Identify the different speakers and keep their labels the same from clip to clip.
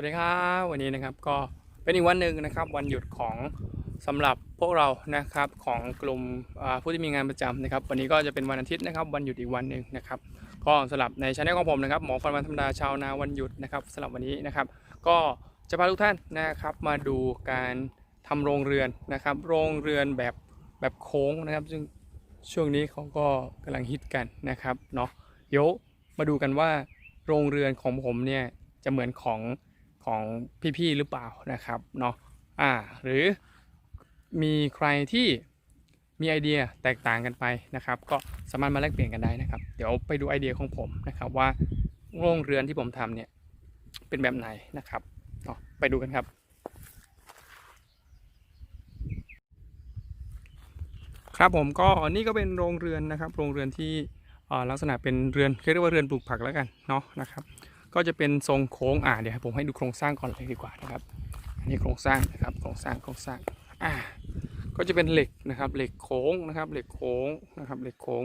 Speaker 1: วัสดีครับวันนี้นะครับก็เป็นอีกวันหนึ่งนะครับ วันหยุดของสำหรับพวกเรานะครับของกลุ่มผู้ที่มีงานประจำนะครับ วันนี้ก็จะเป็นวันอาทิตย์นะครับ วันหยุดอีกวันหนึ่งนะครับก็สำหรับในช anel ของผมนะครับหมอฟันวันธรรมดาชาวนาวันหยุดนะครับสำหรับวันนี้นะครับ ก็จะพาทุกท่านนะครับมาดูการทำโรงเรือนนะครับ โรงเรือนแบบแบบโค้งนะครับ ซึ่งช่วงนี้เขาก็กำลังฮิตกันนะครับเนาะเดี๋ยวมาดูกันว่าโรงเรือนของผมเนี่ยจะเหมือนของ ของพี่ๆหรือเปล่านะครับเนาะอ่าหรือมีใครที่มีไอเดียแตกต่างกันไปนะครับ ก็สามารถมาแลกเปลี่ยนกันได้นะครับ เดี๋ยวไปดูไอเดียของผมนะครับว่าโรงเรือนที่ผมทำเนี่ยเป็นแบบไหนนะครับเนาะไปดูกันครับ ครับผมก็นี่ก็เป็นโรงเรือนนะครับ โรงเรือนที่อ่อลักษณะเป็นเรือนเรียกว่าเรือนปลูกผักแล้วกันเนาะนะครับ ก็จะเป็นทรงโค้งอ่าเดี๋ยวผมให้ดูโครงสร้างก่อนเลยดีกว่านะครับ อันนี้โครงสร้างนะครับโครงสร้างโครงสร้างอ่าก็จะเป็นเหล็กนะครับเหล็กโค้งนะครับเหล็กโค้งนะครับเหล็กโค้ง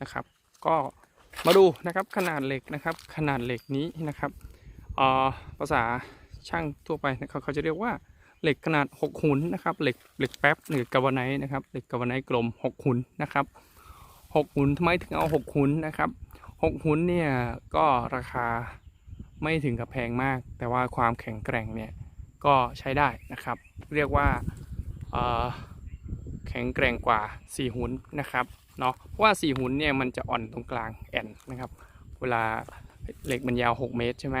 Speaker 1: นะครับ ก็มาดูนะครับขนาดเหล็กนะครับ ขนาดเหล็กนี้นะครับอ่อภาษาช่างทั่วไปนะครับเขาจะเรียกว่าเหล็กขนาด 6 หุนนะครับเหล็กเหล็กแป๊บหรือกาวไนท์นะครับเหล็กกาวไนท์กลม 6 หุนนะครับ 6 หุนทำไมถึงเอา 6 หุนนะครับ 6หุนเนี่ยก็ราคาไม่ถึงกับแพงมาก แต่ว่าความแข็งแกร่งเนี่ยก็ใช้ได้นะครับ เรียกว่าแข็งแกร่งกว่า 4 หุ้นนะครับเนาะเพราะว่า 4 หุ้นเนี่ยมันจะอ่อนตรงกลางแอนนะครับเวลาเหล็กมันยาว 6 เมตรใช่ไหม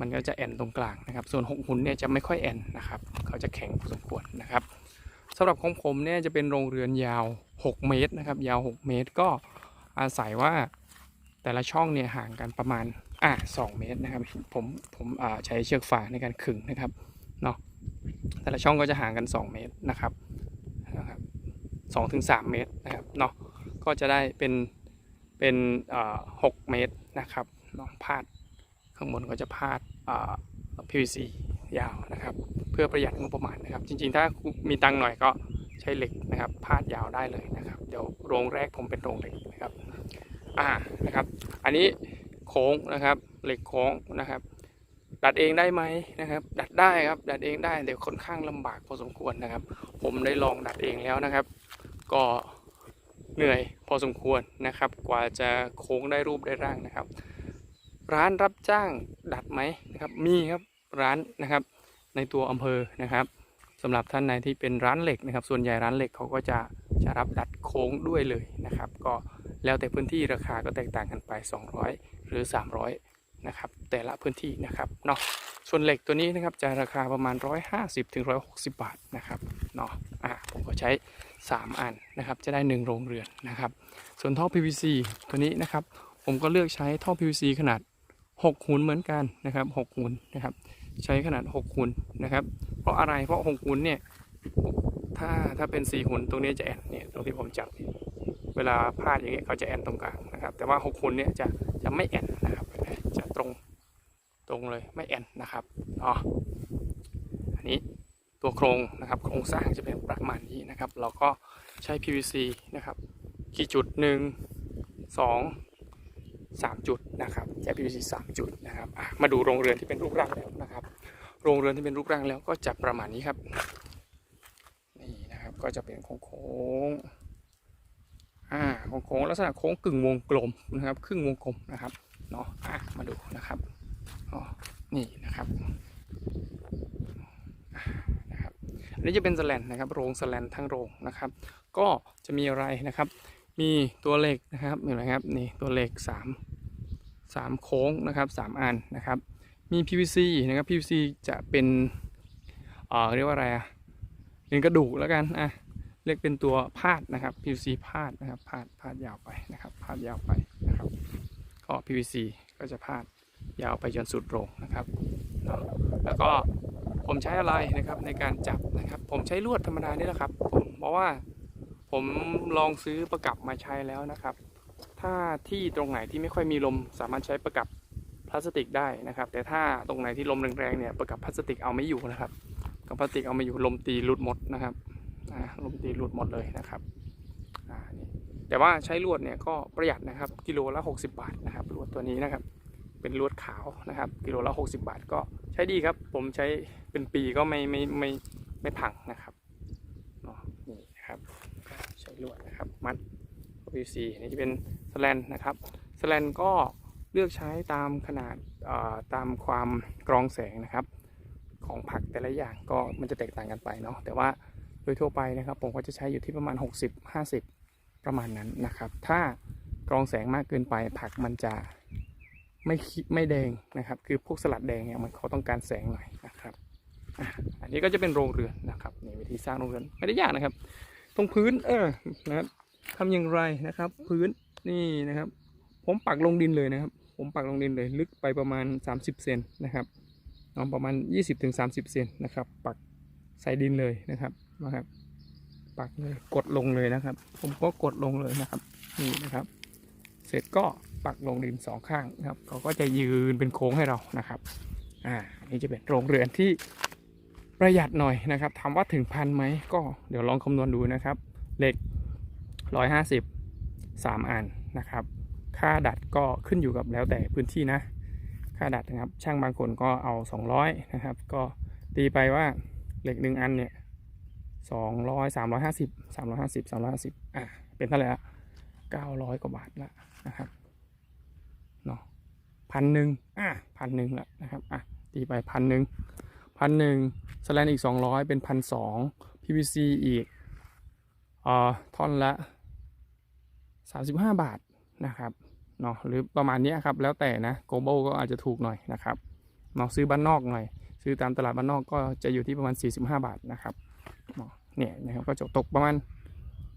Speaker 1: มันก็จะแอนตรงกลางนะครับ ส่วน 6 หุ้นเนี่ยจะไม่ค่อยแอนนะครับเขาจะแข็งพอสมควรนะครับสำหรับของผมเนี่ยจะเป็นโรงเรือนยาว 6 เมตรนะครับยาว 6 เมตรก็อาศัยว่า แต่ละช่องเนี่ยห่างกันประมาณอะสองเมตรนะครับ ผมผมใช้เชือกฟางในการขึงนะครับเนาะแต่ละช่องก็จะห่างกัน 2 เมตรนะครับนะครับสองถึงสามเมตรนะครับเนาะก็จะได้เป็นเป็นอ่าหกเมตรนะครับเนาะพาดข้างบนก็จะพาดอ่า PVC ยาวนะครับ เพื่อประหยัดงบประมาณนะครับ จริงๆ ถ้ามีตังค์หน่อยก็ใช้เหล็กนะครับพาดยาวได้เลยนะครับ เดี๋ยวโรงแรกผมเป็นโรงเหล็ก อ่านะครับ อันนี้โค้งนะครับเหล็กโค้งนะครับ ดัดเองได้ไหมนะครับ ดัดได้ครับ ดัดเองได้แต่ค่อนข้างลำบากพอสมควรนะครับ ผมได้ลองดัดเองแล้วนะครับ ก็เหนื่อยพอสมควรนะครับ กว่าจะโค้งได้รูปได้ร่างนะครับ ร้านรับจ้างดัดไหมนะครับ มีครับร้านนะครับ ในตัวอำเภอนะครับสำหรับท่านไหนที่เป็นร้านเหล็กนะครับ ส่วนใหญ่ร้านเหล็กเขาก็จะจะรับดัดโค้งด้วยเลยนะครับ ก็ แล้วแต่พื้นที่ราคาก็แตกต่างกันไป 200 หรือ 300 นะครับ แต่ละพื้นที่นะครับเนาะส่วนเหล็กตัวนี้นะครับจะราคาประมาณ 150ถึง160 บาทนะครับเนาะอ่าผมก็ใช้ 3 อันนะครับ จะได้ 1 โรงเรือนนะครับ ส่วนท่อ PVC ตัวนี้นะครับ ผมก็เลือกใช้ท่อ PVC ขนาด 6หุนเหมือนกันนะครับ6หุนนะครับ ใช้ขนาด 6หุนนะครับ เพราะอะไรเพราะ6หุนเนี่ยถ้าถ้าเป็น4หุนตรงนี้จะแอนเนี่ยตรงที่ผมจับ เวลาพาดอย่างเงี้ยเขาจะแอนตรงกลางนะครับ แต่ว่าหกคนเนี่ยจะจะไม่แอนนะครับจะตรงตรงเลยไม่แอนนะครับอ๋ออันนี้ตัวโครงนะครับโครงสร้างจะเป็นประมาณนี้นะครับ เราก็ใช้ PVC นะครับกี่จุดหนึ่งสองสามจุดนะครับใช้ PVC สามจุดนะครับมาดูโรงเรือนที่เป็นรูปร่างแล้วนะครับ โรงเรือนที่เป็นรูปร่างแล้วก็จะประมาณนี้ครับนี่นะครับก็จะเป็นโค้งๆ อ่าโค้งลักษณะโค้งกึ่งวงกลมนะครับ ครึ่งวงกลมนะครับเนาะอะมาดูนะครับอ๋อนี่นะครับนะครับอันนี้จะเป็นสแลนนะครับ โรงสแลนทั้งโรงนะครับ ก็จะมีอะไรนะครับ มีตัวเหล็กนะครับเห็นไหมครับนี่ตัวเหล็กสามสามโค้งนะครับสามอันนะครับ มี PVC นะครับ PVC จะเป็นเอ่อเรียกว่าอะไรอะเป็นกระดูกแล้วกันอะ เรียกเป็นตัวพาดนะครับ PVC พาดนะครับพาดพาดยาวไปนะครับพาดยาวไปนะครับก็ PVC ก็จะพาดยาวไปจนสุดโรงนะครับเนาะแล้วก็ผมใช้อะไรนะครับในการจับนะครับ ผมใช้ลวดธรรมดานี่แหละครับผมเพราะว่าผมลองซื้อประกับมาใช้แล้วนะครับ ถ้าที่ตรงไหนที่ไม่ค่อยมีลมสามารถใช้ประกับพลาสติกได้นะครับ แต่ถ้าตรงไหนที่ลมแรงๆเนี่ยประกับพลาสติกเอาไม่อยู่นะครับกับพลาสติกเอาไม่อยู่ลมตีหลุดหมดนะครับ ลมตีหลุดหมดเลยนะครับแต่ว่าใช้ลวดเนี่ยก็ประหยัดนะครับกิโลละ 60 บาทนะครับลวดตัวนี้นะครับ เป็นลวดขาวนะครับ กิโลละ 60 บาทก็ใช้ดีครับ ผมใช้เป็นปีก็ไม่ไม่ไม่ไม่พังนะครับนี่นะครับใช้ลวดนะครับมัด PVC นี่จะเป็นสแลนนะครับสแลนก็เลือกใช้ตามขนาดตามความกรองแสงนะครับ ของผักแต่ละอย่างก็มันจะแตกต่างกันไปเนาะแต่ว่า โดยทั่วไปนะครับ ผมก็จะใช้อยู่ที่ประมาณ 60 50 ประมาณนั้นนะครับ ถ้ากรองแสงมากเกินไปผักมันจะไม่ขีไม่แดงนะครับ คือพวกสลัดแดงเนี่ยมันเขาต้องการแสงหน่อยนะครับอันนี้ก็จะเป็นโรงเรือนนะครับนี่วิธีสร้างโรงเรือนไม่ได้ยากนะครับ ตรงพื้นเออนะครับทำอย่างไรนะครับ พื้นนี่นะครับ ผมปักลงดินเลยนะครับ ผมปักลงดินเลย ลึกไปประมาณ 30เซนนะครับประมาณ 20-30เซนนะครับ ปักใส่ดินเลยนะครับ นะครับ ปักเลยกดลงเลยนะครับ ผมก็กดลงเลยนะครับ นี่นะครับ เสร็จก็ปักลงดินสองข้างนะครับเขาก็จะยืนเป็นโค้งให้เรานะครับ อ่าอันนี้จะเป็นโรงเรือนที่ประหยัดหน่อยนะครับถามว่าถึงพันไหมก็เดี๋ยวลองคำนวณดูนะครับเหล็ก 150 3 อันนะครับ ค่าดัดก็ขึ้นอยู่กับแล้วแต่พื้นที่นะ ค่าดัดนะครับช่างบางคนก็เอา 200 นะครับ ก็ตีไปว่าเหล็กหนึ่ย สองร้อันเนี่ย200 350 350 350อะเป็นเท่าไหร่ละ900กว่าบาทละนะครับเนาะพันหนึ่งอะพันหนึ่งละนะครับอะตีไปพันหนึ่งพันหนึ่งสแลนอีก200เป็นพันสอง PVC อีกเอ่อท่อนละ35บห้าบาทนะครับเนาะหรือประมาณนี้ครับแล้วแต่นะโกโบก็อาจจะถูกหน่อยนะครับเนาะซื้อบ้านนอกหน่อย ซื้อตามตลาดบ้านนอกก็จะอยู่ที่ประมาณ 45 บาทนะครับ เนี่ยนะครับก็จะตกประมาณ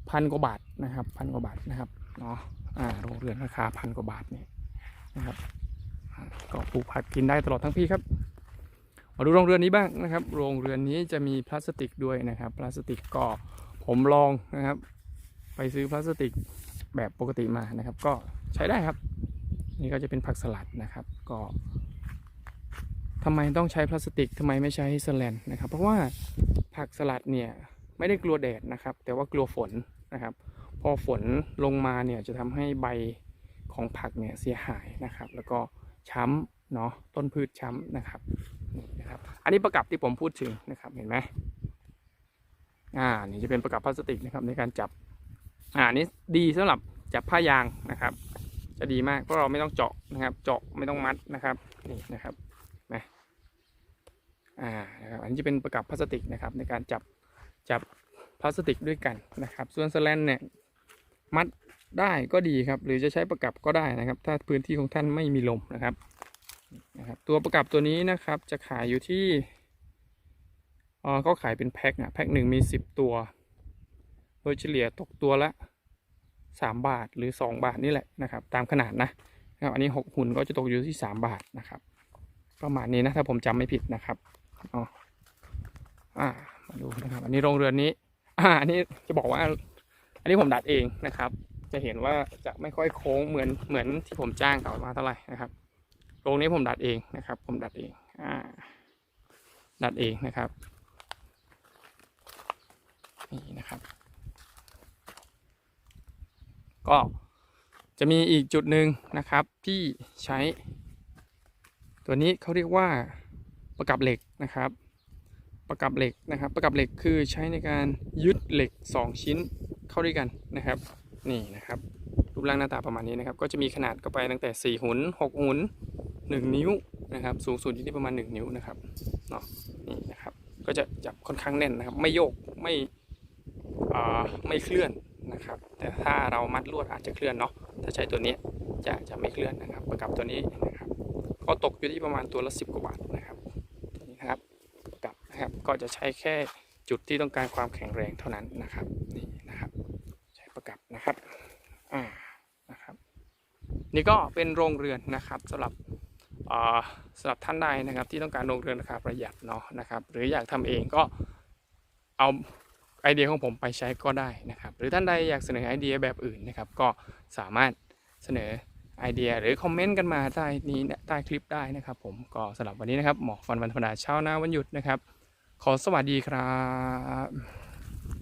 Speaker 1: พันกว่าบาทนะครับพันกว่าบาทนะครับเนาะอ่าโรงเรือนราคาพันกว่าบาทเนี่ยนะครับก็ปลูกผักกินได้ตลอดทั้งปีครับมาดูโรงเรือนนี้บ้างนะครับ โรงเรือนนี้จะมีพลาสติกด้วยนะครับ พลาสติกก็ผมลองนะครับ ไปซื้อพลาสติกแบบปกติมานะครับ ก็ใช้ได้ครับ นี่ก็จะเป็นผักสลัดนะครับ ก็ ทำไมต้องใช้พลาสติกทำไมไม่ใช้สแลนนะครับเพราะว่าผักสลัดเนี่ยไม่ได้กลัวแดดนะครับ แต่ว่ากลัวฝนนะครับ พอฝนลงมาเนี่ยจะทำให้ใบของผักเนี่ยเสียหายนะครับ แล้วก็ช้ำเนาะต้นพืชช้ำนะครับนี่นะครับ อันนี้ประกับที่ผมพูดถึงนะครับเห็นไหมอ่านี่จะเป็นประกับพลาสติกนะครับในการจับอ่าอันนี้ดีสำหรับจับผ้ายางนะครับ จะดีมากเพราะเราไม่ต้องเจาะนะครับ เจาะไม่ต้องมัดนะครับนี่นะครับนะ อ่านะครับอันนี้จะเป็นประกับพลาสติกนะครับในการจับจับพลาสติกด้วยกันนะครับ ส่วนสแลนเนี่ยมัดได้ก็ดีครับ หรือจะใช้ประกับก็ได้นะครับ ถ้าพื้นที่ของท่านไม่มีลมนะครับนะครับตัวประกับตัวนี้นะครับจะขายอยู่ที่อ๋อก็ขายเป็นแพ็คนะแพ็คหนึ่งมีสิบตัว โดยเฉลี่ยตกตัวละ3บาทหรือ2บาทนี่แหละนะครับ ตามขนาดนะนะครับอันนี้6หุ่นก็จะตกอยู่ที่3บาทนะครับ ประมาณนี้นะถ้าผมจำไม่ผิดนะครับ อ๋ออ่ามาดูนะครับ อันนี้โรงเรือนนี้ อ่า อันนี้จะบอกว่า อันนี้ผมดัดเองนะครับ จะเห็นว่าจะไม่ค่อยโค้งเหมือนเหมือนที่ผมจ้างเขามาเท่าไหร่นะครับโรงนี้ผมดัดเองนะครับ ผมดัดเอง อ่า ดัดเองนะครับนี่นะครับ ก็จะมีอีกจุดหนึ่งนะครับที่ใช้ ตัวนี้เขาเรียกว่า ประกับเหล็กนะครับ ประกับเหล็กนะครับ ประกับเหล็กคือใช้ในการยึดเหล็ก 2 ชิ้นเข้าด้วยกันนะครับ นี่นะครับรูปร่างหน้าตาประมาณนี้นะครับ ก็จะมีขนาดก็ไปตั้งแต่ 4 หุน 6 หุน 1 นิ้วนะครับ สูงสุดอยู่ที่ประมาณ 1 นิ้วนะครับเนาะนี่นะครับ ก็จะจับค่อนข้างแน่นนะครับ ไม่โยกไม่ไม่เคลื่อนนะครับ แต่ถ้าเรามัดลวดอาจจะเคลื่อนเนาะถ้าใช้ตัวนี้จะจะไม่เคลื่อนนะครับ ประกับตัวนี้นะครับก็ตกอยู่ที่ประมาณตัวละ 10 กว่าบาทนะครับตัวนี้นะครับประกับ นะครับ ก็จะใช้แค่จุดที่ต้องการความแข็งแรงเท่านั้นนะครับนี่นะครับ ใช้ประกับนะครับอ่านะครับ นี่ก็เป็นโรงเรือนนะครับสำหรับสำหรับท่านใดนะครับที่ต้องการโรงเรือนราคาประหยัดเนาะนะครับ หรืออยากทำเองก็เอาไอเดียของผมไปใช้ก็ได้นะครับ หรือท่านใดอยากเสนอไอเดียแบบอื่นนะครับ ก็สามารถเสนอไอเดียหรือคอมเมนต์กันมาใต้นี้ใต้คลิปได้นะครับ ผมก็สำหรับวันนี้นะครับหมอฟันวันธรรมดาเช้าหน้าวันหยุดนะครับ ขอสวัสดีครับ